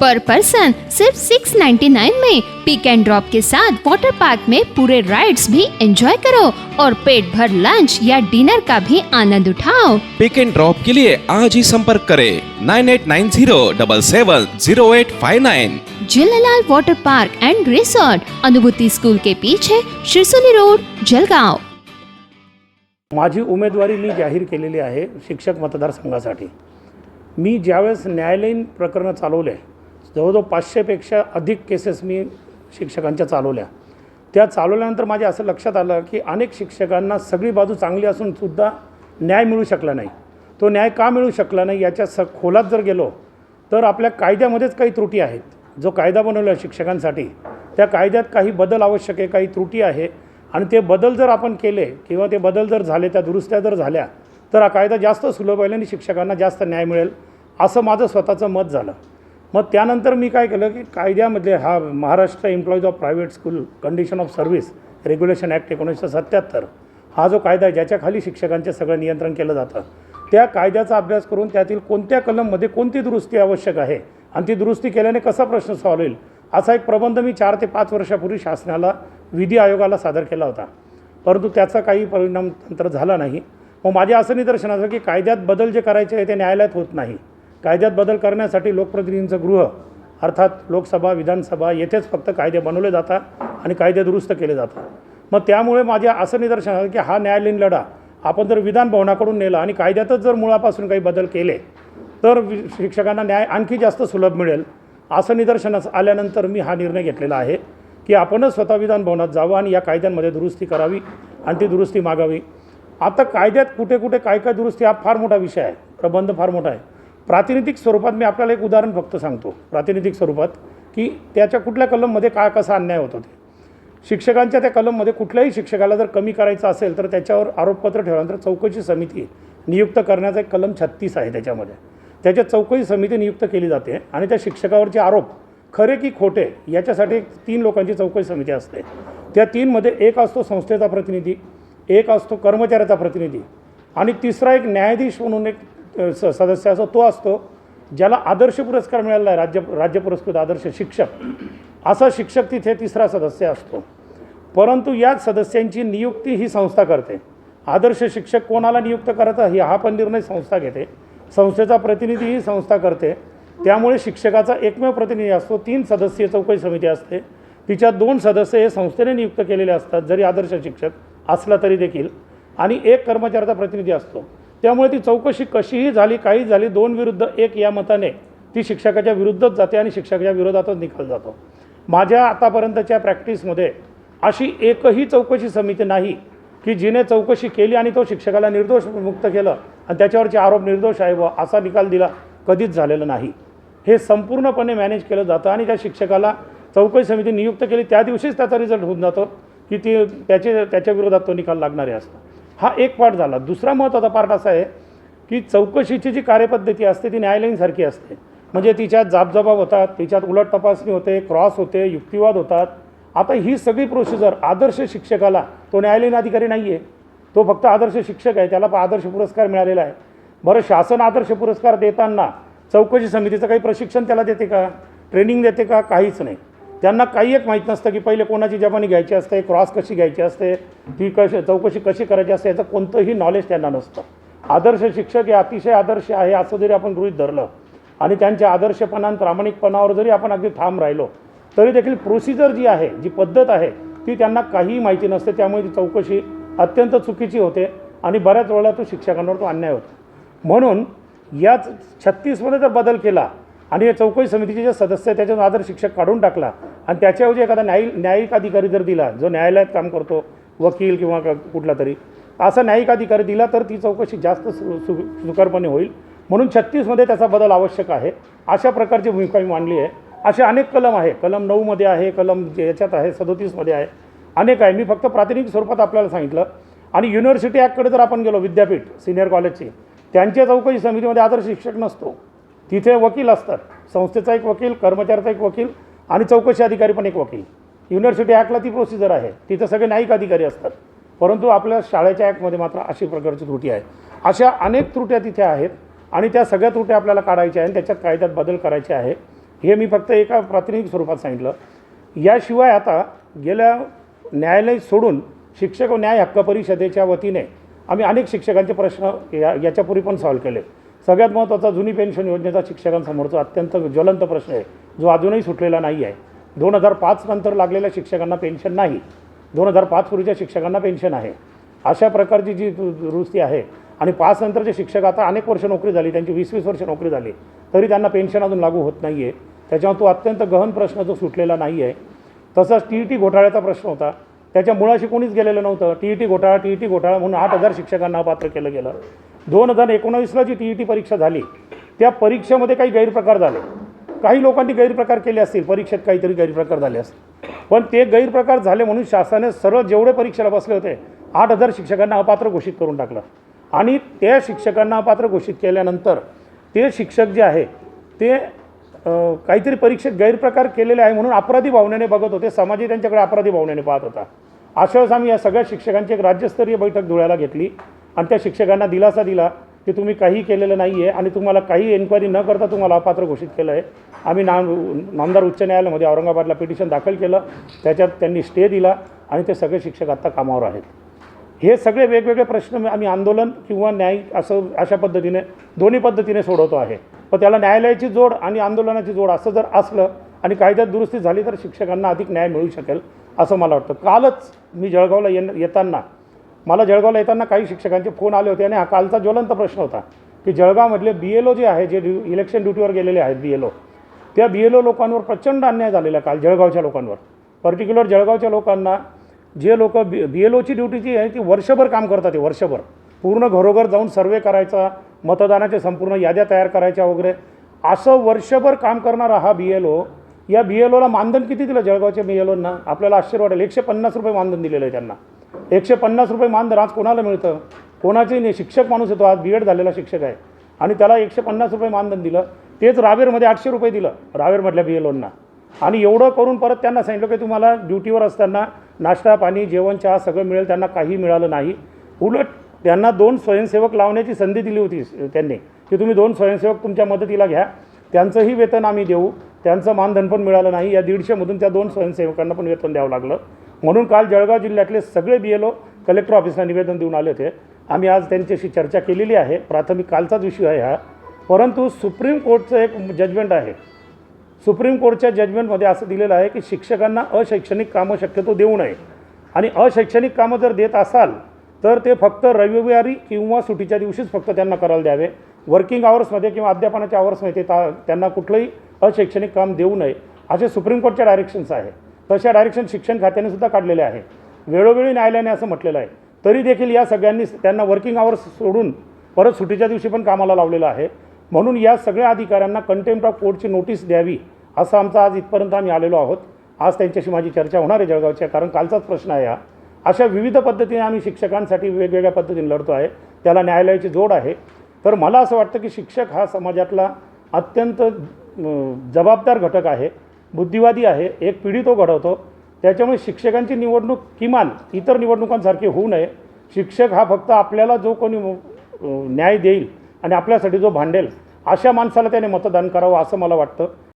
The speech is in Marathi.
पर पर्सन सिर्फ 699 में पिक एंड ड्रॉप के साथ वाटर पार्क में पूरे राइड्स भी एंजॉय करो और पेट भर लंच या डिनर का भी आनंद उठाओ। पिक एंड ड्रॉप के लिए आज ही संपर्क करें nine eight nine zero double seven zero eight five nine Jhulelal water park and resort Anubhuti school के पीछे शिरसोली रोड जलगांव। माझी उमेदवारी मी जाहीर केलेली आहे शिक्षक मतदारसंघासाठी. मी ज्यावेळेस न्यायालयीन प्रकरणं चालवले जवळजवळ पाचशेपेक्षा अधिक केसेस मी शिक्षकांच्या चालवल्या. त्या चालवल्यानंतर माझ्या असं लक्षात आलं की अनेक शिक्षकांना सगळी बाजू चांगली असूनसुद्धा न्याय मिळू शकला नाही. तो न्याय का मिळू शकला नाही याच्या स खोलात जर गेलो तर आपल्या कायद्यामध्येच काही त्रुटी आहेत. जो कायदा बनवला आहे शिक्षकांसाठी त्या कायद्यात काही बदल आवश्यक आहे काही त्रुटी आहे. आणि ते बदल जर आपण केले किंवा ते बदल जर झाले त्या दुरुस्त्या जर झाल्या तर हा कायदा जास्त सुलभ होईल आणि शिक्षकांना जास्त न्याय मिळेल असं माझं स्वतःचं मत झालं. मग त्यानंतर मी काय केलं की कायद्यामध्ये हा Maharashtra employees of private school condition of service regulation act एकोणीसशे सत्त्याहत्तर हा जो कायदा आहे ज्याच्याखाली शिक्षकांचे सगळं नियंत्रण केलं जातं. त्या कायद्याचा अभ्यास करून त्यातील कोणत्या कलममध्ये कोणती दुरुस्ती आवश्यक आहे आणि ती दुरुस्ती केल्याने कसा प्रश्न सॉल्व होईल असा एक प्रबंध मी चार ते पाच वर्षापूर्वी शासनाला विधी आयोगाला सादर केला होता. परंतु त्याचा काही परिणाम नंतर झाला नाही. मग माझ्या असं निदर्शनाचं की कायद्यात बदल जे करायचे आहे ते न्यायालयात होत नाही. कायद्यात बदल करण्यासाठी लोकप्रतिनिधींचं गृह अर्थात लोकसभा विधानसभा येथेच फक्त कायदे बनवले जातात आणि कायदे दुरुस्त केले जातात. मग त्यामुळे माझ्या असं निदर्शन आलं की हा न्यायालयीन लढा आपण जर विधान भवनाकडून नेला आणि कायद्यातच जर मुळापासून काही बदल केले तर वि- शिक्षकांना न्याय आणखी जास्त सुलभ मिळेल असं निदर्शनास आल्यानंतर मी हा निर्णय घेतलेला आहे की आपणच स्वतः विधान भवनात जावं आणि या कायद्यांमध्ये दुरुस्ती करावी आणि ती दुरुस्ती मागावी. आता कायद्यात कुठे कुठे काय काय दुरुस्ती हा फार मोठा विषय आहे प्रबंध फार मोठा आहे. प्रातिनिधिक स्वरूपात मी आपल्याला एक उदाहरण फक्त सांगतो. प्रातिनिधिक स्वरूपात की त्याच्या कुठल्या कलममध्ये काय कसा अन्याय होत ते शिक्षकांच्या त्या कलममध्ये कुठल्याही शिक्षकाला जर कमी करायचं असेल तर त्याच्यावर आरोपपत्र ठेवल्यानंतर चौकशी समिती नियुक्त करण्याचा एक कलम छत्तीस आहे त्याच्यामध्ये. त्याच्यात चौकशी समिती नियुक्त केली जाते आणि त्या शिक्षकावरचे आरोप खरे की खोटे याच्यासाठी एक तीन लोकांची चौकशी समिती असते. त्या तीनमध्ये एक असतो संस्थेचा प्रतिनिधी एक असतो कर्मचाऱ्याचा प्रतिनिधी आणि तिसरा एक न्यायाधीश म्हणून एक स सदस्य असो तो असतो ज्याला आदर्श पुरस्कार मिळाला आहे राज्य राज्य पुरस्कृत आदर्श शिक्षक. असा शिक्षक तिथे तिसरा सदस्य असतो. परंतु याच सदस्यांची नियुक्ती ही संस्था करते. आदर्श शिक्षक कोणाला नियुक्त करायचा ही हा पण निर्णय संस्था घेते. संस्थेचा प्रतिनिधी ही संस्था करते. त्यामुळे शिक्षकाचा एकमेव प्रतिनिधी असतो तीन सदस्यीय चौकशी समिती असते. तिच्या दोन सदस्य हे संस्थेने नियुक्त केलेले असतात जरी आदर्श शिक्षक असला तरी देखील. आणि एक कर्मचाऱ्याचा प्रतिनिधी असतो. त्यामुळे ती चौकशी कशीही झाली काही झाली दोन विरुद्ध एक या मताने ती शिक्षकाच्या विरुद्धच जाते आणि शिक्षकाच्या विरोधातच निकाल जातो. माझ्या आतापर्यंतच्या प्रॅक्टिसमध्ये अशी एकही चौकशी समिती नाही की जिने चौकशी केली आणि तो शिक्षकाला निर्दोष मुक्त केलं आणि त्याच्यावरचे आरोप निर्दोष आहे व असा निकाल दिला कधीच झालेला नाही. हे संपूर्णपणे मॅनेज केलं जातं आणि त्या शिक्षकाला चौकशी समिती नियुक्त केली त्या दिवशीच त्याचा रिझल्ट होऊन जातो की ती त्याचे त्याच्या विरोधात तो निकाल लागणारे असतो हा एक पार्ट झाला. दुसरा महत्त्वाचा पार्ट असा आहे की चौकशीची जी कार्यपद्धती असते ती न्यायालयीनसारखी असते. म्हणजे तिच्यात जाबजबाब होतात तिच्यात उलट तपासणी होते क्रॉस होते युक्तिवाद होतात. आता ही सगळी प्रोसिजर आदर्श शिक्षकाला तो न्यायालयीन अधिकारी नाही आहे तो फक्त आदर्श शिक्षक आहे त्याला आदर्श पुरस्कार मिळालेला आहे. बरं शासन आदर्श पुरस्कार देताना चौकशी समितीचं काही प्रशिक्षण त्याला देते का? ट्रेनिंग देते का? काहीच नाही. त्यांना काही एक माहीत नसतं की पहिले कोणाची जबानी घ्यायची असते क्रॉस कशी घ्यायची असते ती कशी चौकशी कशी करायची असते याचं कोणतंही नॉलेज त्यांना नसतं. आदर्श शिक्षक हे अतिशय आदर्श आहे असं जरी आपण गृहित धरलं आणि त्यांच्या आदर्शपणा प्रामाणिकपणावर जरी आपण अगदी ठाम राहिलो तरी देखील प्रोसिजर जी आहे जी पद्धत आहे ती त्यांना काहीही माहिती नसते. त्यामुळे ती चौकशी अत्यंत चुकीची होते आणि बऱ्याच वेळा तो शिक्षकांवर तो अन्याय होतो. म्हणून याच छत्तीसमध्ये जर बदल केला आणि या चौकशी समितीचे जे सदस्य त्याच्यातून आदर शिक्षक काढून टाकला. आणि त्याच्याऐवजी एखादा न्याय न्यायिक अधिकारी जर दिला जो न्यायालयात काम करतो वकील किंवा क- कुठला तरी असा न्यायिक अधिकारी दिला तर ती चौकशी जास्त सु सु सुकरपणे होईल. म्हणून छत्तीसमध्ये त्याचा बदल आवश्यक आहे. अशा प्रकारची भूमिका मी मांडली आहे. असे अनेक कलम आहे. कलम नऊमध्ये आहे कलम जे याच्यात आहे सदोतीसमध्ये आहे. अनेक आहे. मी फक्त प्रातिनिधिक स्वरूपात आपल्याला सांगितलं. आणि युनिव्हर्सिटी ॲक्टकडे जर आपण गेलो विद्यापीठ सिनियर कॉलेजची त्यांच्या चौकशी समितीमध्ये आदर्श शिक्षक नसतो. तिथे वकील असतात. संस्थेचा एक वकील कर्मचाऱ्याचा एक वकील आणि चौकशी अधिकारी पण एक वकील. युनिव्हर्सिटी ॲक्टला ती प्रोसिजर आहे. तिथं सगळे न्यायिक अधिकारी असतात. परंतु आपल्या शाळेच्या ॲक्टमध्ये मात्र अशी प्रकारची त्रुटी आहे. अशा अनेक त्रुट्या तिथे आहेत आणि त्या सगळ्या त्रुट्या आपल्याला काढायच्या आहेत आणि त्याच्यात कायद्यात बदल करायचे आहे. हे मी फक्त एका प्रातिनिधिक स्वरूपात सांगितलं. याशिवाय आता गेल्या न्यायालय सोडून शिक्षक व न्याय हक्क परिषदेच्या वतीने आम्ही अनेक शिक्षकांचे प्रश्न या याच्यापूर्वी पण सॉल्व केले. सगळ्यात महत्त्वाचा जुनी पेन्शन योजनेचा शिक्षकांसमोरचा अत्यंत ज्वलंत प्रश्न आहे. जो अजूनही सुटलेला नाही आहे. दोन हजार पाच नंतर लागलेल्या शिक्षकांना पेन्शन नाही. दोन हजार पाच पूर्वीच्या शिक्षकांना पेन्शन आहे. अशा प्रकारची जी दुरुस्ती आहे आणि पाच नंतरचे शिक्षक आता अनेक वर्ष नोकरी झाली त्यांची वीस वीस वर्ष नोकरी झाली तरी त्यांना पेन्शन अजून लागू होत नाही आहे त्याच्यामुळे तो अत्यंत गहन प्रश्न जो सुटलेला नाही आहे. तसंच टी ई टी घोटाळ्याचा प्रश्न होता. त्याच्या मुळाशी कोणीच गेलेलं नव्हतं. टी ई टी घोटाळा टी ई टी घोटाळा म्हणून आठ हजार शिक्षकांना अपात्र केलं गेलं. दोन हजार एकोणावीसला जी टी ई टी परीक्षा झाली त्या परीक्षेमध्ये काही गैरप्रकार झाले. काही लोकांनी गैरप्रकार केले असतील परीक्षेत काहीतरी गैरप्रकार झाले असतील. पण ते गैरप्रकार झाले म्हणून शासनाने सरळ जेवढे परीक्षेला बसले होते आठ हजार शिक्षकांना अपात्र घोषित करून टाकलं. आणि त्या शिक्षकांना अपात्र घोषित केल्यानंतर ते शिक्षक जे आहे ते काहीतरी परीक्षेत गैरप्रकार केलेले आहे म्हणून अपराधी भावनेने बघत होते समाजही त्यांच्याकडे अपराधी भावनेने पाहत होता. अशा वेळेस आम्ही या सगळ्या शिक्षकांची एक राज्यस्तरीय बैठक धुळ्याला घेतली. आणि त्या शिक्षकांना दिलासा दिला की तुम्ही काही केलेलं नाही आहे आणि तुम्हाला काही एन्क्वायरी न करता तुम्हाला अपात्र घोषित केलं आहे. आम्ही नाम नामदार उच्च न्यायालयामध्ये औरंगाबादला पिटिशन दाखल केलं. त्याच्यात त्यांनी स्टे दिला आणि ते सगळे शिक्षक आत्ता कामावर आहेत. हे सगळे वेगवेगळे प्रश्न आम्ही आंदोलन किंवा न्याय असं अशा पद्धतीने दोन्ही पद्धतीने सोडवतो आहे. पण त्याला न्यायालयाची जोड आणि आंदोलनाची जोड असं जर असलं आणि कायद्यात दुरुस्ती झाली तर शिक्षकांना अधिक न्याय मिळू शकेल असं मला वाटतं. कालच मी जळगावला येताना मला जळगावला येताना काही शिक्षकांचे फोन आले होते आणि हा कालचा ज्वलंत प्रश्न होता की जळगावमधले बी एल ओ जे आहे जे ड्यू इलेक्शन ड्युटीवर गेलेले आहेत बी एल ओ त्या बी एल ओ लोकांवर प्रचंड अन्याय झालेला काल जळगावच्या लोकांवर. पर्टिक्युलर जळगावच्या लोकांना जे लोक बी बी एल ओची ड्युटी जी आहे ती वर्षभर काम करतात ते वर्षभर. पूर्ण घरोघर जाऊन सर्वे करायचा मतदानाच्या संपूर्ण याद्या तयार करायच्या वगैरे. असं वर्षभर काम करणारा हा बी एल ओ या बी एल ओला मानधन किती दिलं जळगावच्या बी एल ओंना आपल्याला आश्चर्य वाटेल. एकशे पन्नास रुपये मानधन दिलेलं आहे त्यांना. एकशे पन्नास रुपये मानधन आज कोणाला मिळतं? कोणाची नाही शिक्षक माणूस येतो. आज बी एड झालेला शिक्षक आहे. आणि त्याला एकशे पन्नास रुपये मानधन दिलं. तेच रावेरमध्ये आठशे रुपये दिलं. रावेरमधल्या बी ए ओंना आणि एवढं करून परत त्यांना सांगितलं की तुम्हाला ड्युटीवर असताना नाश्ता पाणी जेवण चहा सगळं मिळेल. त्यांना काही मिळालं नाही. उलट त्यांना दोन स्वयंसेवक लावण्याची संधी दिली होती त्यांनी. की तुम्ही दोन स्वयंसेवक तुमच्या मदतीला घ्या. त्यांचंही वेतन आम्ही देऊ. त्यांचं मानधन पण मिळालं नाही. या दीडशेमधून त्या दोन स्वयंसेवकांना पण वेतन द्यावं लागलं. म्हणून काल जळगाव जिल्ह्यातले सगळे बी एल ओ कलेक्टर ऑफिसला निवेदन देऊन आले होते. आम्ही आज त्यांच्याशी चर्चा केलेली आहे. प्राथमिक कालचाच विषय आहे हा. परंतु सुप्रीम कोर्टचं एक जजमेंट आहे. सुप्रीम कोर्टच्या जजमेंटमध्ये असं दिलेलं आहे की शिक्षकांना अशैक्षणिक कामं शक्यतो देऊ नये. आणि अशैक्षणिक कामं जर देत असाल तर ते फक्त रविवारी किंवा सुटीच्या दिवशीच फक्त त्यांना करायला द्यावे. वर्किंग आवर्समध्ये किंवा अध्यापनाच्या आवर्समध्ये ते ता त्यांना कुठलंही अशैक्षणिक काम देऊ नये असे सुप्रीम कोर्टच्या डायरेक्शन्स आहे. तशा डायरेक्शन शिक्षण खात्याने सुद्धा काढलेले आहे. वेळोवेळी न्यायालयाने असं म्हटलेलं आहे. तरी देखील या सगळ्यांनी त्यांना वर्किंग आवर्स सोडून परत सुटीच्या दिवशी पण कामाला लावलेलं आहे. म्हणून या सगळ्या अधिकाऱ्यांना कंटेम्प्ट ऑफ कोर्टची नोटीस द्यावी असं आमचा आज इथपर्यंत आम्ही आलेलो आहोत. आज त्यांच्याशी माझी चर्चा होणार आहे जळगावच्या कारण कालचाच प्रश्न आहे हा. अशा विविध पद्धतीने आम्ही शिक्षकांसाठी वेगवेगळ्या पद्धतीने लढतो आहे. त्याला न्यायालयाची जोड आहे. तर मला असं वाटतं की शिक्षक हा समाजातला अत्यंत जबाबदार घटक आहे. बुद्धिवादी आहे एक पिढी तो घडवतो. त्याच्यामुळे शिक्षकांची निवडणूक किमान इतर निवडणुकांसारखी होऊ नये. शिक्षक हा फक्त आपल्याला जो कोणी न्याय देईल आणि आपल्यासाठी जो भांडेल अशा माणसाला त्याने मतदान करावं असं मला वाटतं.